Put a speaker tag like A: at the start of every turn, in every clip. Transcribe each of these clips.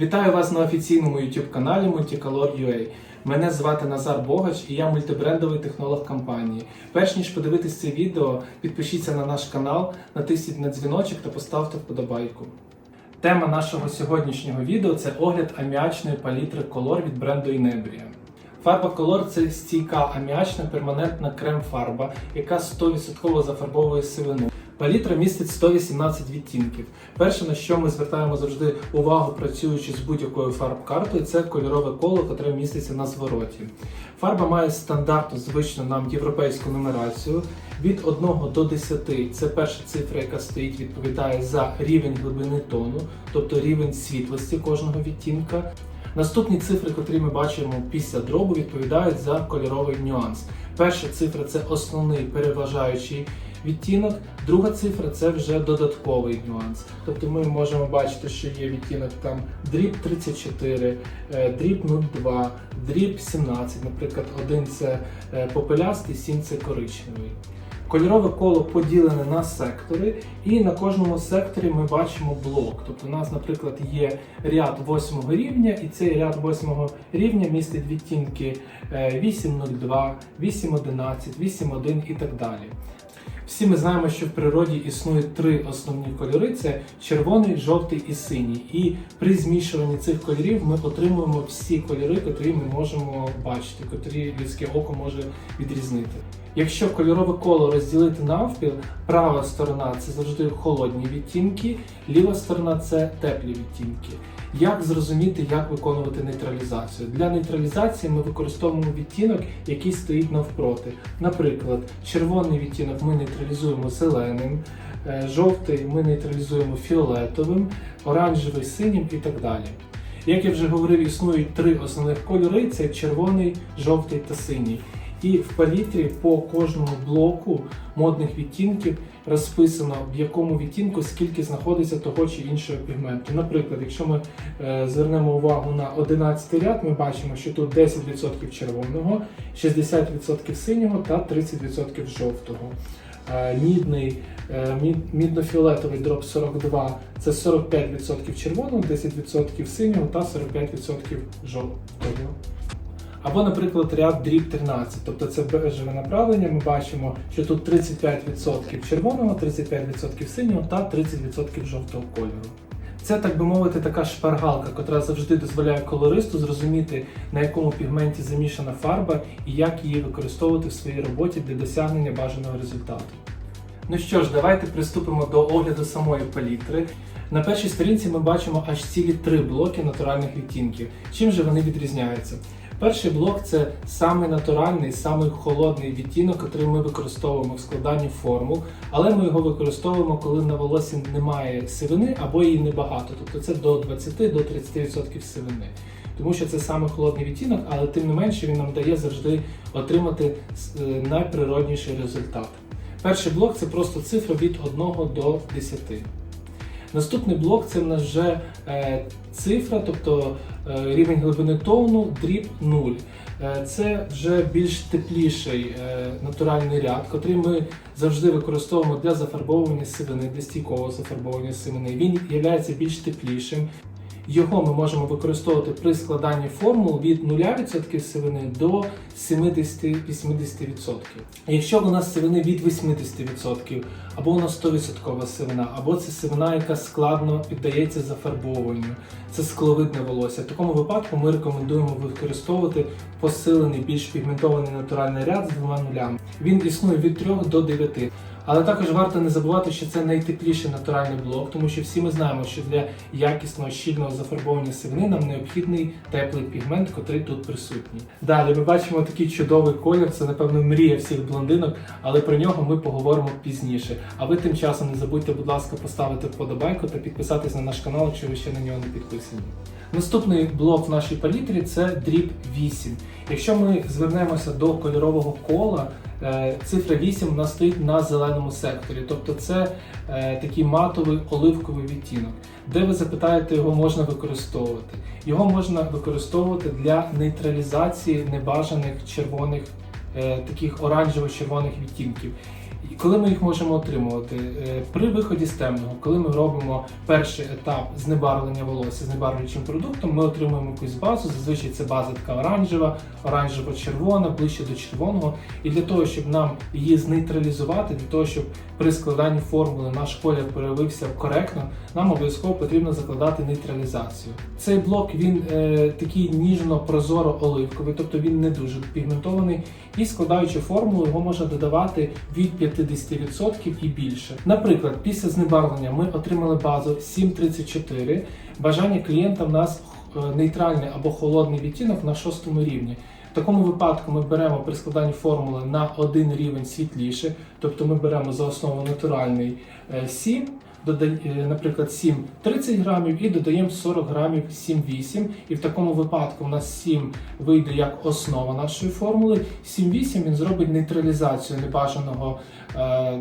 A: Вітаю вас на офіційному YouTube каналі Multicolor.ua. Мене звати Назар Богач і я мультибрендовий технолог компанії. Перш ніж подивитись це відео, підпишіться на наш канал, натисніть на дзвіночок та поставте вподобайку. Тема нашого сьогоднішнього відео це огляд аміачної палітри Color від бренду Inebria. Фарба Color це стійка аміачна перманентна крем-фарба, яка 100% зафарбовує сивину. Палітра містить 118 відтінків. Перше, на що ми звертаємо завжди увагу, працюючи з будь-якою фарб-картою, це кольорове коло, яке міститься на звороті. Фарба має стандартну, звичну нам європейську нумерацію. Від 1 до 10 це перша цифра, яка стоїть, відповідає за рівень глибини тону, тобто рівень світлості кожного відтінка. Наступні цифри, котрі ми бачимо після дробу, відповідають за кольоровий нюанс. Перша цифра це основний переважаючий відтінок, друга цифра це вже додатковий нюанс. Тобто ми можемо бачити, що є відтінок там дріб 34, е, дріб 02, дріб 17. Наприклад, один це е, попелястий, сім це коричневий. Кольорове коло поділене на сектори, і на кожному секторі ми бачимо блок. Тобто у нас, наприклад, є ряд восьмого рівня, і цей ряд восьмого рівня містить відтінки е, 8.02, 8.11, 8.1 і так далі. Всі ми знаємо, що в природі існують три основні кольори: це червоний, жовтий і синій. І при змішуванні цих кольорів ми отримуємо всі кольори, котрі ми можемо бачити, котрі людське око може відрізнити. Якщо кольорове коло розділити навпіл, права сторона це завжди холодні відтінки, ліва сторона це теплі відтінки. Як зрозуміти, як виконувати нейтралізацію? Для нейтралізації ми використовуємо відтінок, який стоїть навпроти. Наприклад, червоний відтінок ми нейтралізуємо зеленим, е, жовтий ми нейтралізуємо фіолетовим, оранжевий синім і так далі. Як я вже говорив, існують три основних кольори: це червоний, жовтий та синій. І в палітрі по кожному блоку модних відтінків розписано, в якому відтінку скільки знаходиться того чи іншого пігменту. Наприклад, якщо ми е, звернемо увагу на 11 ряд, ми бачимо, що тут 10% червоного, 60% синього та 30% жовтого. Е, Мідний, е, мідно-фіолетовий дроп 42 це 45% червоного, 10% синього та 45% жовтого. Або, наприклад, ряд дріб 13, тобто це бежеве направлення. Ми бачимо, що тут 35% червоного, 35% синього та 30% жовтого кольору. Це, так би мовити, така шпаргалка, котра завжди дозволяє колористу зрозуміти, на якому пігменті замішана фарба і як її використовувати в своїй роботі для досягнення бажаного результату. Ну що ж, давайте приступимо до огляду самої палітри. На першій сторінці ми бачимо аж цілі три блоки натуральних відтінків. Чим же вони відрізняються? Перший блок це самий натуральний, самий холодний відтінок, який ми використовуємо в складанні формул, але ми його використовуємо, коли на волосі немає сивини або її небагато, тобто це до 20-30% сивини. Тому що це саме холодний відтінок, але тим не менше він нам дає завжди отримати е, найприродніший результат. Перший блок це просто цифра від 1 до 10. Наступний блок це в нас вже е, цифра, тобто е, рівень глибини тону, дріб 0. Е, це вже більш тепліший натуральний ряд, котрий ми завжди використовуємо для зафарбовування сивини, для стійкового зафарбовування сивини. Він є більш теплішим. Його ми можемо використовувати при складанні формул від 0% сивини до 70-80%. Якщо у нас сивини від 80%, або у нас 100% сивина, або це сивина, яка складно піддається зафарбовуванню, це скловидне волосся. В такому випадку ми рекомендуємо використовувати посилений більш пігментований натуральний ряд з двома нулями. Він існує від 3 до 9. Але також варто не забувати, що це найтепліший натуральний блок, тому що всі ми знаємо, що для якісного щільного зафарбовання сивини нам необхідний теплий пігмент, котрий тут присутній. Далі ми бачимо такий чудовий колір. Це напевно мрія всіх блондинок, але про нього ми поговоримо пізніше. А ви тим часом не забудьте, будь ласка, поставити вподобайку та підписатись на наш канал, якщо ви ще на нього не підписані. Наступний блок в нашій палітрі це дріб 8. Якщо ми звернемося до кольорового кола, цифра 8 у нас стоїть на зеленому секторі, тобто це е, такий матовий оливковий відтінок. Де ви запитаєте, його можна використовувати? Його можна використовувати для нейтралізації небажаних червоних, е, таких оранжево-червоних відтінків. Коли ми їх можемо отримувати? Е, При виході з темного, коли ми робимо перший етап знебарвлення волосся з небарвлюючим продуктом, ми отримуємо якусь базу. Зазвичай це база така оранжева, оранжево-червона, ближче до червоного. І для того, щоб нам її знейтралізувати, для того, щоб при складанні формули наш колір проявився коректно, нам обов'язково потрібно закладати нейтралізацію. Цей блок він е, такий ніжно-прозоро-оливковий, тобто він не дуже пігментований. І складаючи формулу, його можна додавати від 50% і більше. Наприклад, після знебарвлення ми отримали базу 734. Бажання клієнта в нас е, нейтральний або холодний відтінок на шостому рівні. В такому випадку ми беремо при складанні формули на один рівень світліше, тобто ми беремо за основу натуральний е, 7, е, наприклад, 7 30 грамів і додаємо 40 грамів 7-8. І в такому випадку у нас 7 вийде як основа нашої формули. 7-8 він зробить нейтралізацію небажаного е,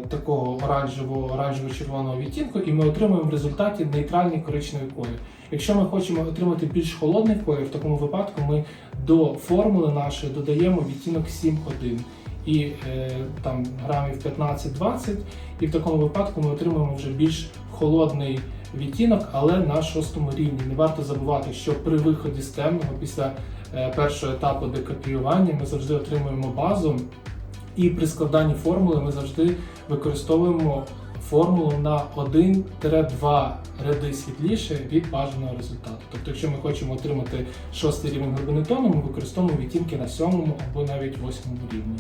A: такого оранжевого оранжево-червоного відтінку, і ми отримуємо в результаті нейтральний коричневий колір. Якщо ми хочемо отримати більш холодний колір, в такому випадку ми до формули нашої додаємо відтінок 7.1 і е, там грамів 15-20, і в такому випадку ми отримуємо вже більш холодний відтінок, але на шостому рівні. Не варто забувати, що при виході з темного після е, першого етапу декопіювання ми завжди отримуємо базу, і при складанні формули ми завжди використовуємо формулу на 1-2 ряди світліше від бажаного результату. Тобто, якщо ми хочемо отримати шостий рівень глибини тону, ми використовуємо відтінки на сьомому або навіть восьмому рівні.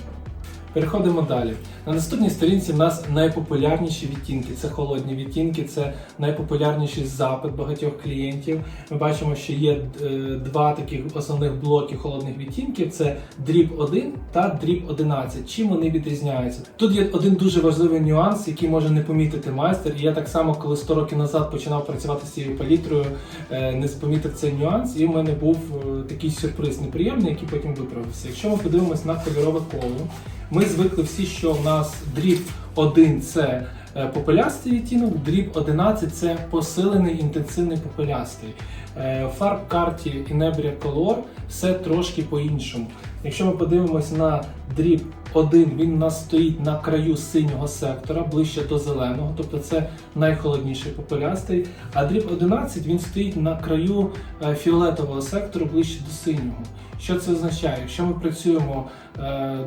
A: Переходимо далі. На наступній сторінці в нас найпопулярніші відтінки. Це холодні відтінки, це найпопулярніший запит багатьох клієнтів. Ми бачимо, що є е, два таких основних блоки холодних відтінків: це дріб 1 та дріб 11. Чим вони відрізняються? Тут є один дуже важливий нюанс, який може не помітити майстер. І я так само, коли 100 років назад починав працювати з цією палітрою, е, не помітив цей нюанс, і в мене був е, такий сюрприз неприємний, який потім виправився. Якщо ми подивимось на кольорове коло, ми звикли всі, що в нас дріб 1 це е, попелястий відтінок, дріб 11 це посилений інтенсивний попелястий. Е, фарб-карті Inebria Color все трошки по-іншому. Якщо ми подивимось на дріб 1, він у нас стоїть на краю синього сектора, ближче до зеленого, тобто це найхолодніший попелястий. А дріб 11 він стоїть на краю е, фіолетового сектору, ближче до синього. Що це означає? Якщо ми працюємо,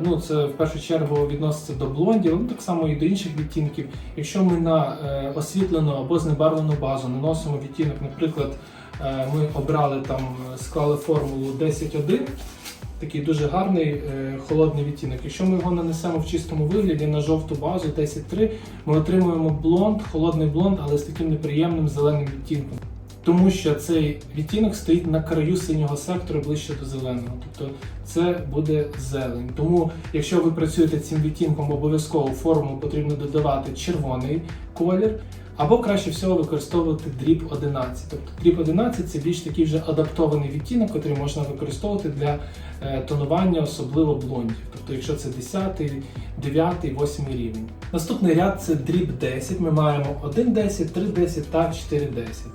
A: ну це в першу чергу відноситься до блондів, ну так само і до інших відтінків. Якщо ми на е, освітлену або знебарвлену базу наносимо відтінок, наприклад, е, ми обрали там, е, склали формулу 10.1, такий дуже гарний е, холодний відтінок. Якщо ми його нанесемо в чистому вигляді на жовту базу 10.3, ми отримуємо блонд, холодний блонд, але з таким неприємним зеленим відтінком. Тому що цей відтінок стоїть на краю синього сектору ближче до зеленого. Тобто це буде зелень. Тому, якщо ви працюєте цим відтінком, обов'язково форму потрібно додавати червоний колір. Або краще всього використовувати дріб 11. Тобто дріб 11 це більш такий вже адаптований відтінок, який можна використовувати для е, тонування, особливо блондів. Тобто, якщо це 10, 9, 8 рівень. Наступний ряд це дріб 10. Ми маємо 1,10, 3,10 та 4,10.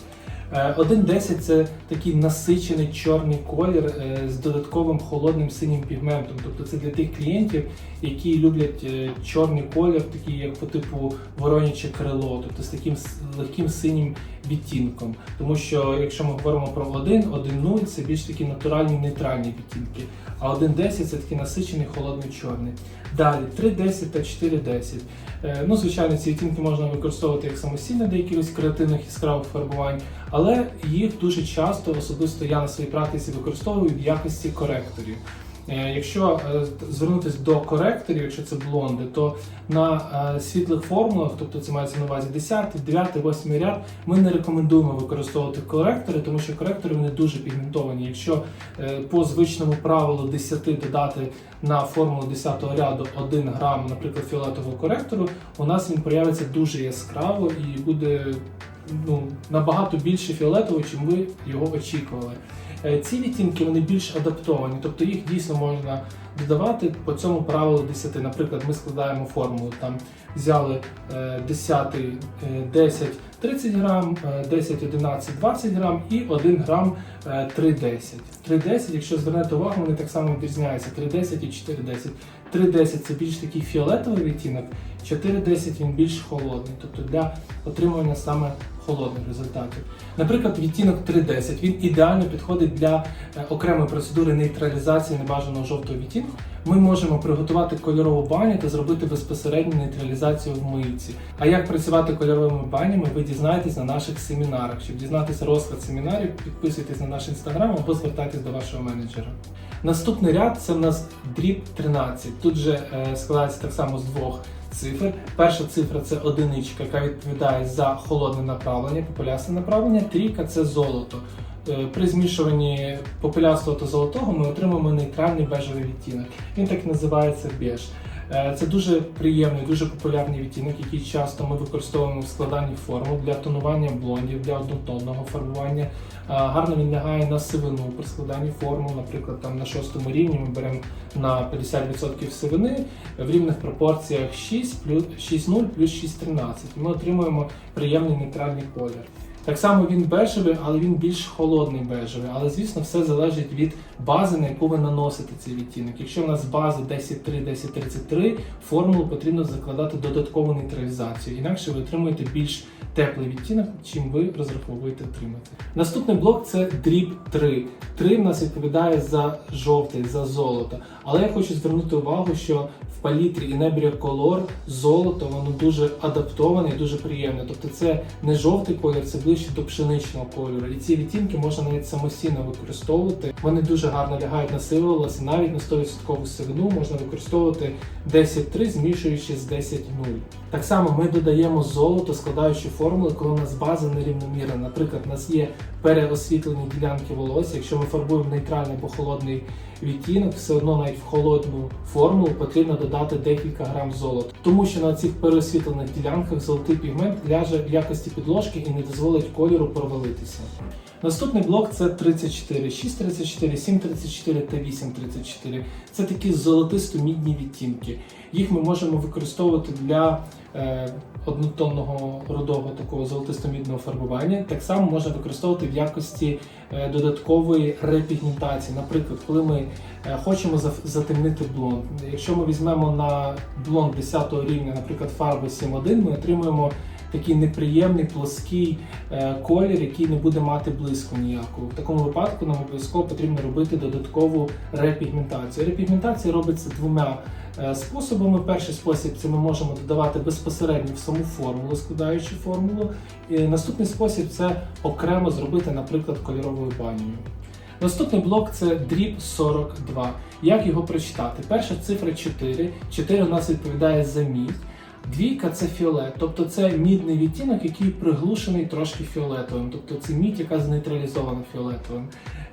A: Е, 1.10 це такий насичений чорний колір е, з додатковим холодним синім пігментом. Тобто це для тих клієнтів, які люблять е, чорний колір, такий як по типу вороняче крило, тобто з таким легким синім відтінком. Тому що якщо ми говоримо про 1, 1.0 це більш такі натуральні нейтральні відтінки. А 1.10 це такий насичений холодний чорний. Далі 3.10 та 4.10. Е, Ну, звичайно, ці відтінки можна використовувати як самостійно для якихось креативних яскравих фарбувань, але їх дуже часто, особисто я на своїй практиці використовую в якості коректорів. Е, Якщо е, звернутися до коректорів, якщо це блонди, то на е, світлих формулах, тобто це мається на увазі 10, 9, 8 ряд, ми не рекомендуємо використовувати коректори, тому що коректори вони дуже пігментовані. Якщо по звичному правилу 10 додати на формулу 10 ряду 1 грам, наприклад, фіолетового коректору, у нас він проявиться дуже яскраво і буде ну, набагато більше фіолетового, чим ви його очікували. Е, Ці відтінки вони більш адаптовані, тобто їх дійсно можна додавати по цьому правилу 10. Наприклад, ми складаємо формулу, там взяли е, 10, е, 10 30 грам, е, 10, 11, 20 грам і 1 грам е, 3,10. 3,10, якщо звернете увагу, вони так само відрізняються 3,10 і 4,10. 3.10 це більш такий фіолетовий відтінок, 4.10 він більш холодний, тобто для отримування саме холодних результатів. Наприклад, відтінок 3.10 він ідеально підходить для е, окремої процедури нейтралізації небажаного жовтого відтінку. Ми можемо приготувати кольорову баню та зробити безпосередню нейтралізацію в мийці. А як працювати кольоровими банями, ви дізнаєтесь на наших семінарах. Щоб дізнатися розклад семінарів, підписуйтесь на наш інстаграм або звертайтесь до вашого менеджера. Наступний ряд це в нас дріб 13. Тут же е, складається так само з двох цифр. Перша цифра це одиничка, яка відповідає за холодне направлення, популясне направлення. Трійка це золото. Е, При змішуванні популястого та золотого ми отримаємо нейтральний бежевий відтінок. Він так і називається беж. Е, Це дуже приємний, дуже популярний відтінок, який часто ми використовуємо в складанні формул для тонування блондів, для однотонного фарбування. Е, Гарно він лягає на сивину при складанні формул. Наприклад, там на шостому рівні ми беремо на 50% сивини в рівних пропорціях 6 плюс 6,0 плюс 6,13. Ми отримуємо приємний нейтральний колір. Так само він бежевий, але він більш холодний бежевий. Але звісно, все залежить від бази, на яку ви наносите цей відтінок. Якщо в нас база 10.3, 10.33, формулу потрібно закладати додаткову нейтралізацію. Інакше ви отримуєте більш теплий відтінок, чим ви розраховуєте отримати. Наступний блок це дріб 3. 3 в нас відповідає за жовтий, за золото. Але я хочу звернути увагу, що в палітрі Inebria Color золото воно дуже адаптоване і дуже приємне. Тобто це не жовтий колір, це ближче до пшеничного кольору. І ці відтінки можна навіть самостійно використовувати. Вони дуже гарно лягають на сиве волосся, навіть на 100% сивину можна використовувати 10.3, змішуючи з 10.0. Так само ми додаємо золото, складаючи формули, коли у нас база нерівномірна. Наприклад, у нас є переосвітлені ділянки волосся. Якщо ми фарбуємо нейтральний або холодний відтінок, все одно навіть в холодну формулу потрібно додати декілька грам золота, тому що на цих переосвітлених ділянках золотий пігмент ляже в якості підложки і не дозволить кольору провалитися. Наступний блок це 34, 634, 734 та 834. Це такі золотисто-мідні відтінки. Їх ми можемо використовувати для е, однотонного рудого такого золотисто-мідного фарбування. Так само можна використовувати в якості е, додаткової репігментації. Наприклад, коли ми е, хочемо за- затемнити блонд. Якщо ми візьмемо на блонд 10 рівня, наприклад, фарби 7.1, ми отримуємо такий неприємний плоский е, колір, який не буде мати блиску ніякого. В такому випадку нам обов'язково потрібно робити додаткову репігментацію. Репігментація робиться двома е, способами. Перший спосіб це ми можемо додавати безпосередньо в саму формулу, складаючи формулу. І наступний спосіб це окремо зробити, наприклад, кольоровою банею. Наступний блок це дріб 42. Як його прочитати? Перша цифра 4. 4 у нас відповідає за мідь. Двійка це фіолет, тобто це мідний відтінок, який приглушений трошки фіолетовим, тобто це мідь, яка знейтралізована фіолетовим.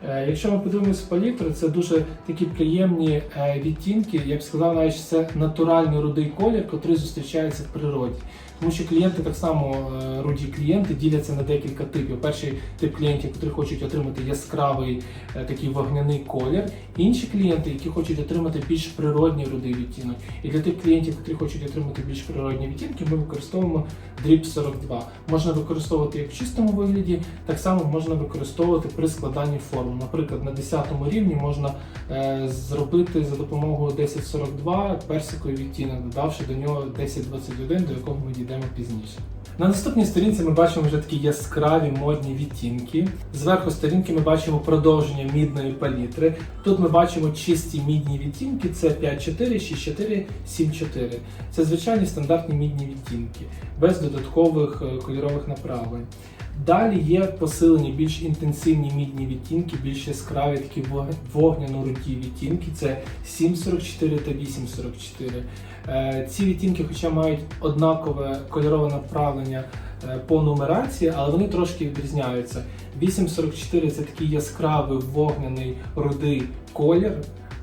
A: Е, якщо ми подивимось палітру, це дуже такі приємні е, відтінки. Я б сказав, навіть це натуральний рудий колір, який зустрічається в природі. Тому що клієнти так само е, руді клієнти діляться на декілька типів. Перший тип клієнтів, які хочуть отримати яскравий е, такий вогняний колір. Інші клієнти, які хочуть отримати більш природній рудий відтінок. І для тих клієнтів, які хочуть отримати більш природні відтінки, ми використовуємо дріб 42. Можна використовувати як в чистому вигляді, так само можна використовувати при складанні форм. Наприклад, на 10 рівні можна е, зробити за допомогою 1042 персиковий відтінок, додавши до нього 1021, до якого ми дійдемо пізніше. На наступній сторінці ми бачимо вже такі яскраві модні відтінки. Зверху сторінки ми бачимо продовження мідної палітри. Тут ми бачимо чисті мідні відтінки: це 5.4, 6.4, 7.4. Це звичайні стандартні мідні відтінки, без додаткових е, кольорових направлень. Далі є посилені більш інтенсивні мідні відтінки, більш яскраві такі вогняно-руді відтінки. Це 7.44 та 8.44. Е, Ці відтінки, хоча мають однакове кольорове направлення е, по нумерації, але вони трошки відрізняються. 8.44 це такий яскравий вогняний рудий колір.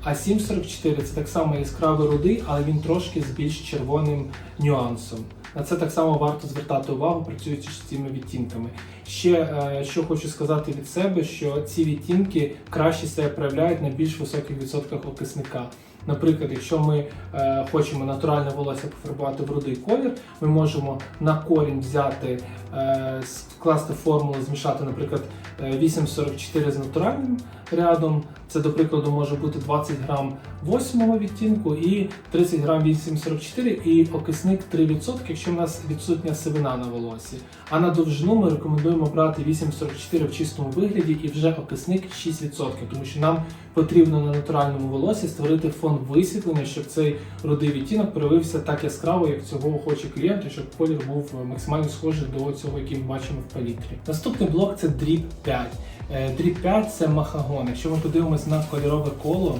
A: А 7.44 це так само яскравий рудий, але він трошки з більш червоним нюансом. На це так само варто звертати увагу, працюючи з цими відтінками. Ще е, що хочу сказати від себе, що ці відтінки краще себе проявляють на більш високих відсотках окисника. Наприклад, якщо ми е, хочемо натуральне волосся пофарбувати в рудий колір, ми можемо на корінь взяти, е, скласти формулу, змішати, наприклад, е, 8,44 з натуральним рядом. Це, до прикладу, може бути 20 грам восьмого відтінку і 30 грам 8,44 і окисник 3%, якщо в нас відсутня сивина на волосі. А на довжину ми рекомендуємо брати 8,44 в чистому вигляді і вже окисник 6%, тому що нам потрібно на натуральному волосі створити фон висвітлення, щоб цей рудий відтінок проявився так яскраво, як цього хоче клієнт, і щоб колір був максимально схожий до цього, який ми бачимо в палітрі. Наступний блок це дріб 5. Е, Дріб 5 це махагон. Якщо ми подивимось на кольорове коло,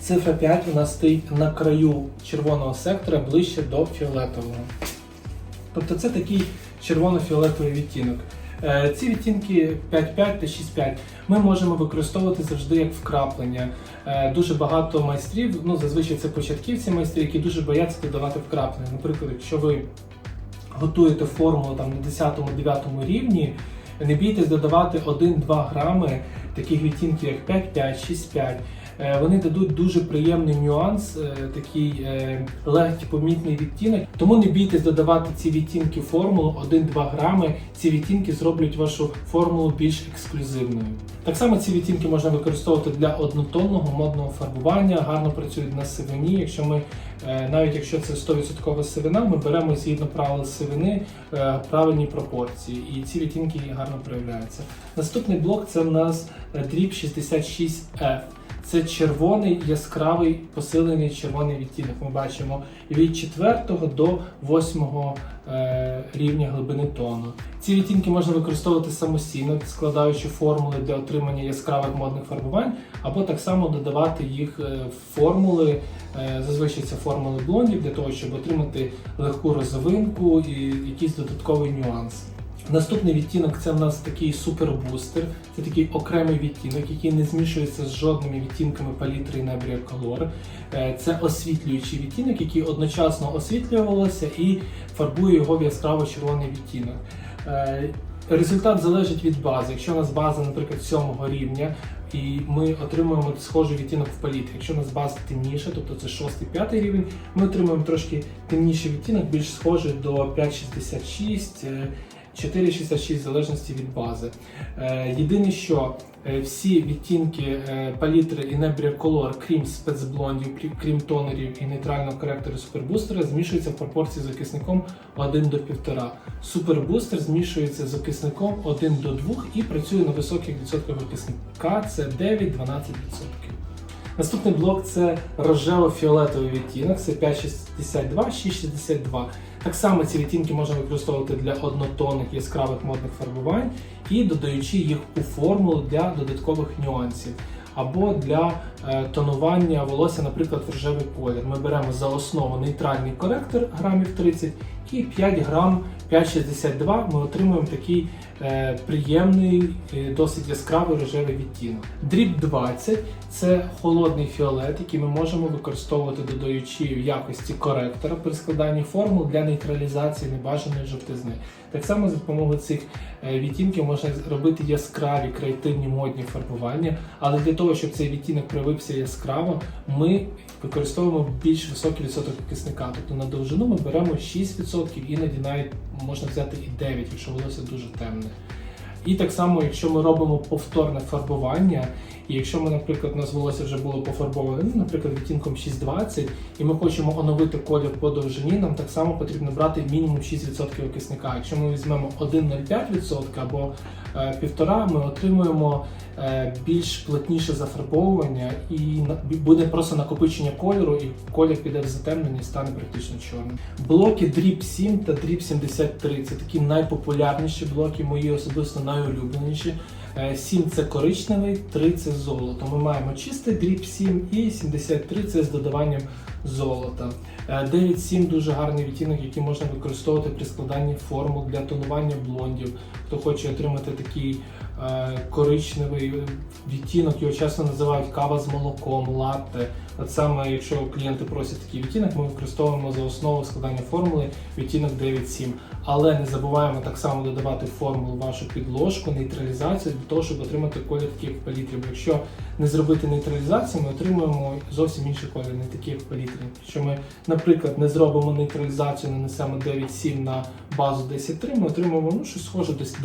A: цифра 5 у нас стоїть на краю червоного сектора ближче до фіолетового. Тобто це такий червоно-фіолетовий відтінок. Е, Ці відтінки 5.5 та 6.5 ми можемо використовувати завжди як вкраплення. Е, Дуже багато майстрів, ну зазвичай це початківці майстри, які дуже бояться додавати вкраплення. Наприклад, якщо ви готуєте формулу там на 10-9 рівні, не бійтесь додавати 1-2 грами таких відтінків, як 5-5, 6-5. Е, Вони дадуть дуже приємний нюанс, е, такий е, легкий помітний відтінок. Тому не бійтесь додавати ці відтінки формулу 1-2 грами. Ці відтінки зроблять вашу формулу більш ексклюзивною. Так само ці відтінки можна використовувати для однотонного модного фарбування, гарно працюють на сивині. Якщо ми навіть якщо це 100% сивина, ми беремо згідно правил сивини правильні пропорції, і ці відтінки гарно проявляються. Наступний блок це в нас дріб 66F. Це червоний яскравий посилений червоний відтінок. Ми бачимо від 4 до 8 е, рівня глибини тону. Ці відтінки можна використовувати самостійно, складаючи формули для отримання яскравих модних фарбувань, або так само додавати їх е, в формули. Е, Зазвичай це формули блондів для того, щоб отримати легку розовинку і якийсь додатковий нюанс. Наступний відтінок це в нас такий супербустер. Це такий окремий відтінок, який не змішується з жодними відтінками палітри Nebria Color. Е, Це освітлюючий відтінок, який одночасно освітлює волосся і фарбує його в яскраво червоний відтінок. Е, Результат залежить від бази. Якщо у нас база, наприклад, сьомого рівня, і ми отримуємо схожий відтінок в палітрі. Якщо у нас база темніша, тобто це 6-5 рівень, ми отримуємо трошки темніший відтінок, більш схожий до 5,66. Е, 4,66 в залежності від бази. Е, Єдине, що е, всі відтінки е, палітри і Nebria Color, крім спецблондів, крім тонерів і нейтрального коректора супербустера, змішуються в пропорції з окисником 1 до 1,5. Супербустер змішується з окисником 1 до 2 і працює на високих відсотках окисника, це 9-12%. Наступний блок це рожево-фіолетовий відтінок, це 5,62, 6,62. Так само ці відтінки можна використовувати для однотонних яскравих модних фарбувань і додаючи їх у формулу для додаткових нюансів. Або для тонування волосся, наприклад, в рожевий колір. Ми беремо за основу нейтральний коректор грамів 30 і 5 грам 5,62 ми отримуємо такий е, приємний, е, досить яскравий рожевий відтінок. Дріб 20 це холодний фіолет, який ми можемо використовувати, додаючи в якості коректора при складанні формул для нейтралізації небажаної жовтизни. Так само за допомогою цих е, відтінків можна робити яскраві креативні модні фарбування, але для того, щоб цей відтінок проявився яскраво, ми використовуємо більш високий відсоток кисника. Тобто на довжину ми беремо 6%, іноді навіть можна взяти і 9%, якщо волосся дуже темне. І так само, якщо ми робимо повторне фарбування, і якщо ми, наприклад, у нас волосся вже було пофарбоване, ну, наприклад, відтінком 6,20, і ми хочемо оновити колір по довжині, нам так само потрібно брати мінімум 6% окисника. Якщо ми візьмемо 1,05% або е, 1,5%, ми отримуємо е, більш плотніше зафарбовування і буде просто накопичення кольору, і колір піде в затемнення і стане практично чорним. Блоки Drip 7 та Drip 73 це такі найпопулярніші блоки, мої особисто найулюбленіші. Е, 7 це коричневий, 3 це золото. Ми маємо чистий дріб 7 і 73 це з додаванням золота. Е, 9-7 дуже гарний відтінок, який можна використовувати при складанні формул для тонування блондів. Хто хоче отримати такий е, коричневий відтінок, його часто називають кава з молоком, латте. От саме якщо клієнти просять такий відтінок, ми використовуємо за основу складання формули відтінок 9-7. Але не забуваємо так само додавати формулу вашу підложку, нейтралізацію для того, щоб отримати колір таких палітрів. Бо якщо не зробити нейтралізацію, ми отримуємо зовсім інший колір, не такий як палітрі. Якщо ми, наприклад, не зробимо нейтралізацію, нанесемо 9,7 на базу 10,3, ми отримуємо ну, щось схоже десь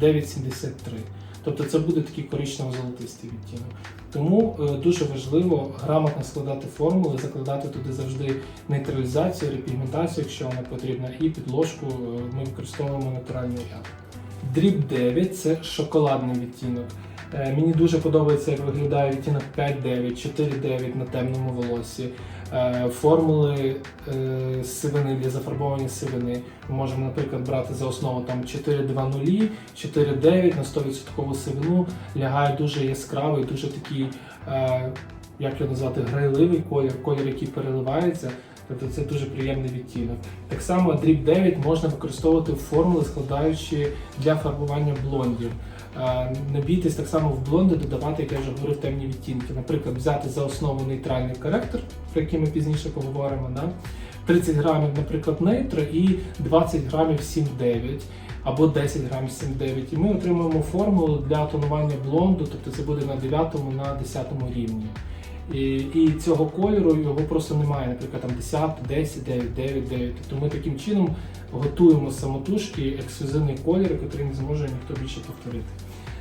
A: 9,73. Тобто це буде такий коричнево-золотистий відтінок. Тому е, дуже важливо грамотно складати формули, закладати туди завжди нейтралізацію, репігментацію, якщо вона потрібна, і підложку е, ми використовуємо натуральний яд. Дріб 9 це шоколадний відтінок. Е, Мені дуже подобається, як виглядає відтінок 5-9, 4-9 на темному волосі. Е, Формули е, сивини для зафарбовування сивини. Ми можемо, наприклад, брати за основу там 4-2-0, 4-9 на 100% сивину. Лягає дуже яскравий, дуже такий, е, як його назвати, грайливий колір, колір, який переливається. Тобто це дуже приємний відтінок. Так само дріб 9 можна використовувати в формули, складаючи для фарбування блондів. Не бійтесь так само в блонди додавати, як я вже говорив, темні відтінки. Наприклад, взяти за основу нейтральний коректор, про який ми пізніше поговоримо. Да? 30 грамів, наприклад, нейтро і 20 грамів 7,9 або 10 грамів 7,9. І ми отримуємо формулу для тонування блонду, тобто це буде на 9 на 10 рівні. І, і цього кольору його просто немає, наприклад, там 10, 10, 9, 9, 9. Тобто ми таким чином готуємо самотужки ексклюзивний колір, який не зможе ніхто більше повторити.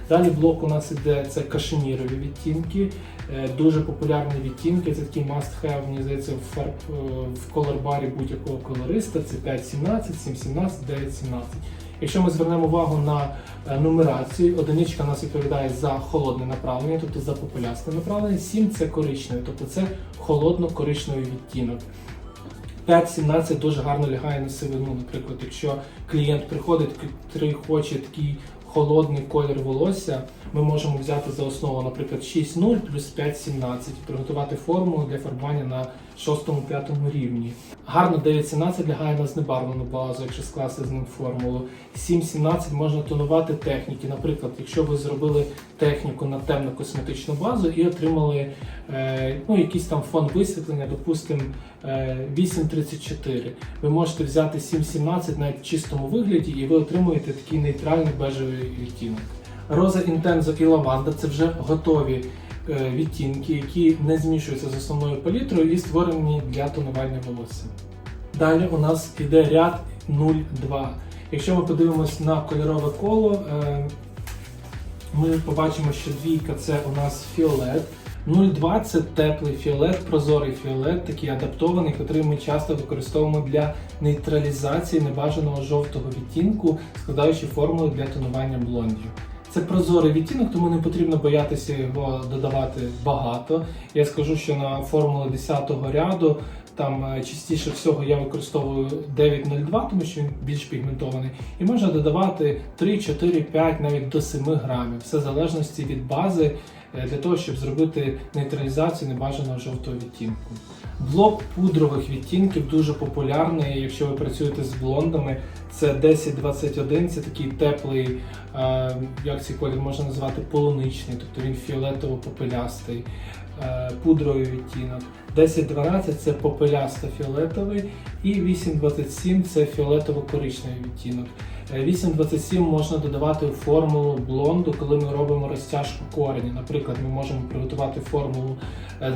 A: Далі блок у нас іде це кашемірові відтінки, Е, дуже популярні відтінки. Це такий must have, мені здається, в фарб е, в колорбарі будь-якого колориста. Це 5.17, 7.17, 9.17. Якщо ми звернемо увагу на е, нумерацію, одиничка у нас відповідає за холодне направлення, тобто за популясне направлення, 7 це коричневий, тобто це холодно-коричневий відтінок. 5.17 дуже гарно лягає на сивину. Наприклад, якщо клієнт приходить, який хоче такий холодний колір волосся, ми можемо взяти за основу, наприклад, 6.0 плюс 5.17 і приготувати формулу для фарбування на 6-5 рівні. Гарно 9.17 лягає на знебарвлену базу, якщо скласти з ним формулу. 7.17 можна тонувати техніки. Наприклад, якщо ви зробили техніку на темну косметичну базу і отримали е, ну, якийсь там фон висвітлення, допустимо, е, 8.34. Ви можете взяти 7.17 навіть в чистому вигляді, і ви отримуєте такий нейтральний бежевий відтінок. Роза інтензо і лаванда це вже готові відтінки, які не змішуються з основною палітрою і створені для тонування волосся. Далі у нас іде ряд 0,2. Якщо ми подивимось на кольорове коло, е, ми побачимо, що двійка це у нас фіолет. 0,2 це теплий фіолет, прозорий фіолет, такий адаптований, який ми часто використовуємо для нейтралізації небажаного жовтого відтінку, складаючи формули для тонування блондів. Це прозорий відтінок, тому не потрібно боятися його додавати багато. Я скажу, що на формулу 10 ряду там е, частіше всього я використовую 9,02, тому що він більш пігментований. І можна додавати 3, 4, 5, навіть до 7 грамів. Все в залежності від бази для того, щоб зробити нейтралізацію небажаного жовтого відтінку. Блок пудрових відтінків дуже популярний, якщо ви працюєте з блондами. Це 1021, це такий теплий, е, як цей колір можна назвати, полуничний, тобто він фіолетово-попелястий, е, пудровий відтінок. 1012 це попелясто-фіолетовий і 827 це фіолетово-коричневий відтінок. Е, 827 можна додавати у формулу блонду, коли ми робимо розтяжку корені. Наприклад, ми можемо приготувати формулу, е,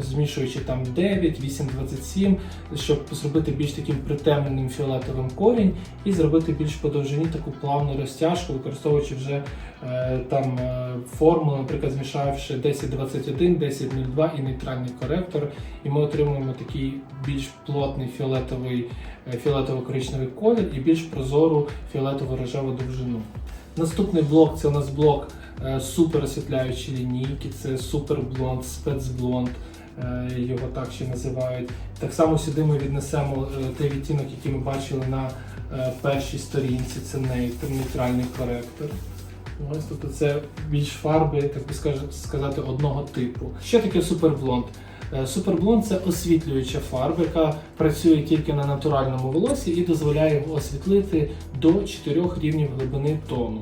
A: змішуючи там 9, 827, щоб зробити більш таким притемненим фіолетовим корінь і зробити більш по довжині таку плавну розтяжку, використовуючи вже е, там е, формулу, наприклад, змішавши 1021, 1002 і нейтральний коректор, і ми отримуємо такий більш плотний фіолетовий, е, фіолетово-коричневий колір і більш прозору фіолетово-рожеву довжину. Наступний блок це у нас блок е, супер освітляючі лінійки, це суперблонд, спецблонд. е, Його так ще називають. Так само сюди ми віднесемо е, той відтінок, який ми бачили на е, першій сторінці. Це нейтральний коректор. Ось тобто це більш фарби, так би сказати, одного типу. Що таке суперблонд? Е, Суперблонд це освітлююча фарба, яка працює тільки на натуральному волосі і дозволяє освітлити до 4 рівнів глибини тону.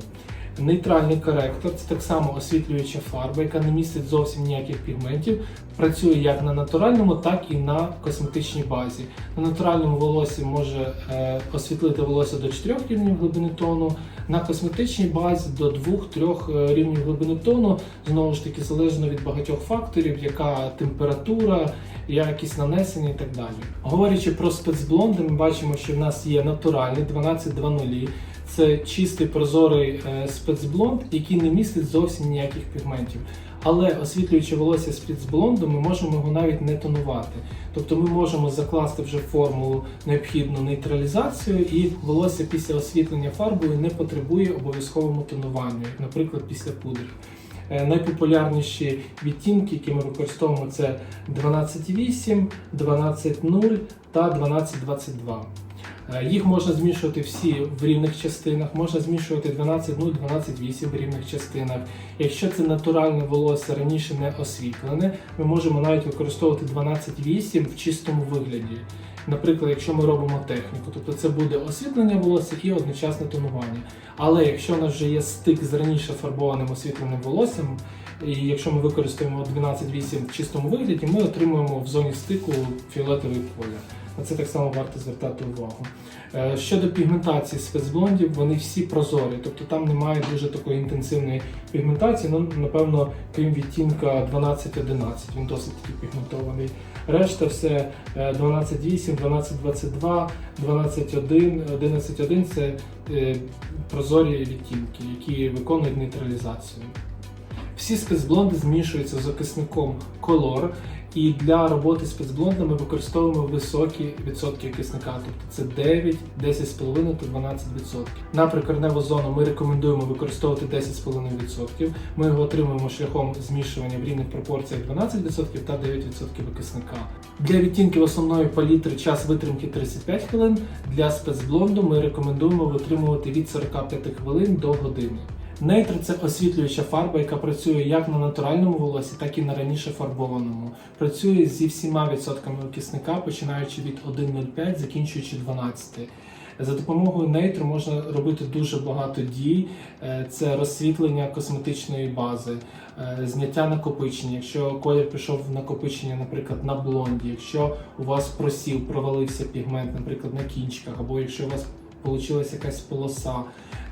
A: Нейтральний коректор це так само освітлююча фарба, яка не містить зовсім ніяких пігментів. Працює як на натуральному, так і на косметичній базі. На натуральному волосі може е, освітлити волосся до 4 рівнів глибини тону, на косметичній базі до 2-3 рівнів глибини тону. Знову ж таки, залежно від багатьох факторів, яка температура, якість нанесення і так далі. Говорячи про спецблонди, ми бачимо, що в нас є натуральний 1220. Це чистий прозорий е, спецблонд, який не містить зовсім ніяких пігментів. Але освітлюючи волосся спецблонду, ми можемо його навіть не тонувати. Тобто ми можемо закласти вже формулу необхідну нейтралізацію, і волосся після освітлення фарбою не потребує обов'язковому тонуванню, наприклад, після пудрів. Е, Найпопулярніші відтінки, які ми використовуємо, це 12.8, 12.0 та 12.22. Е, Їх можна змішувати всі в рівних частинах, можна змішувати 12.0, 12.8 в рівних частинах. Якщо це натуральне волосся раніше не освітлене, ми можемо навіть використовувати 12.8 в чистому вигляді. Наприклад, якщо ми робимо техніку, тобто це буде освітлення волосся і одночасне тонування. Але якщо у нас вже є стик з раніше фарбованим освітленим волоссям, і якщо ми використаємо 12.8 в чистому вигляді, ми отримуємо в зоні стику фіолетовий колір. На це так само варто звертати увагу. Е, Щодо пігментації спецблондів, вони всі прозорі, тобто там немає дуже такої інтенсивної пігментації, ну, напевно, крім відтінка 12-11, він досить таки пігментований. Решта все е, 12.8, 12.22, 12.1, 11.1 це е, прозорі відтінки, які виконують нейтралізацію. Всі спецблонди змішуються з окисником Color, і для роботи з спецблондами використовуємо високі відсотки окисника, тобто це 9, 10,5 та 12 відсотків. На прикорневу зону ми рекомендуємо використовувати 10,5 відсотків. Ми його отримуємо шляхом змішування в рівних пропорціях 12 відсотків та 9 відсотків окисника. Для відтінків основної палітри час витримки 35 хвилин. Для спецблонду ми рекомендуємо витримувати від 45 хвилин до години. Нейтр це освітлююча фарба, яка працює як на натуральному волосі, так і на раніше фарбованому. Працює зі всіма відсотками окисника, починаючи від 1,05, закінчуючи 12. За допомогою нейтру можна робити дуже багато дій. Е, Це розсвітлення косметичної бази, е, зняття накопичення. Якщо колір пішов в накопичення, наприклад, на блонді, якщо у вас просів, провалився пігмент, наприклад, на кінчиках, або якщо у вас Получилась якась полоса,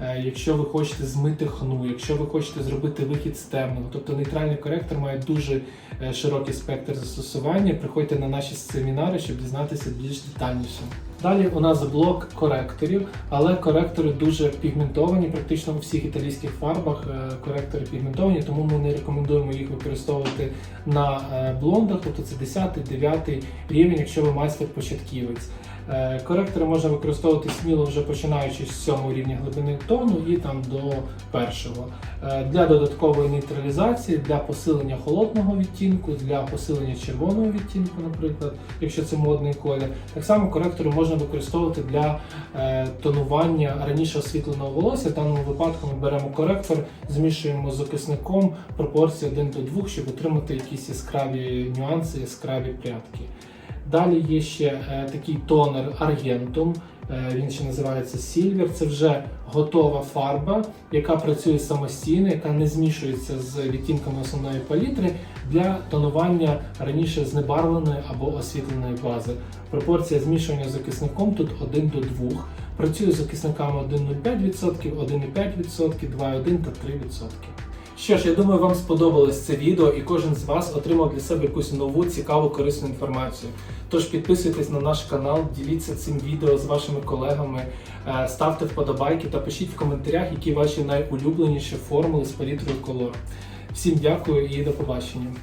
A: Е, якщо ви хочете змити хну, якщо ви хочете зробити вихід з темного, тобто нейтральний коректор має дуже е, широкий спектр застосування. Приходьте на наші семінари, щоб дізнатися більш детальніше. Далі у нас блок коректорів, але коректори дуже пігментовані. Практично у всіх італійських фарбах е, коректори пігментовані, тому ми не рекомендуємо їх використовувати на блондах, тобто це 10-9 рівень, якщо ви майстер-початківець. Е, Коректори можна використовувати сміло вже починаючи з 7 рівня глибини тону і там до першого. Е, Для додаткової нейтралізації, для посилення холодного відтінку, для посилення червоного відтінку, наприклад, якщо це модний колір. Так само коректори можна використовувати для е, тонування раніше освітленого волосся. В даному випадку ми беремо коректор, змішуємо з окисником пропорції 1 до 2, щоб отримати якісь яскраві нюанси, яскраві прядки. Далі є ще е, такий тонер Argentum, е, він ще називається Silver. Це вже готова фарба, яка працює самостійно, яка не змішується з відтінками основної палітри для тонування раніше знебарвленої або освітленої бази. Пропорція змішування з окисником тут 1 до 2. Працює з окисниками 1,05%, 1,5%, 2,1 та 3%. Що ж, я думаю, вам сподобалось це відео і кожен з вас отримав для себе якусь нову, цікаву, корисну інформацію. Тож підписуйтесь на наш канал, діліться цим відео з вашими колегами, е, ставте вподобайки та пишіть в коментарях, які ваші найулюбленіші формули з палітрою колор. Всім дякую і до побачення.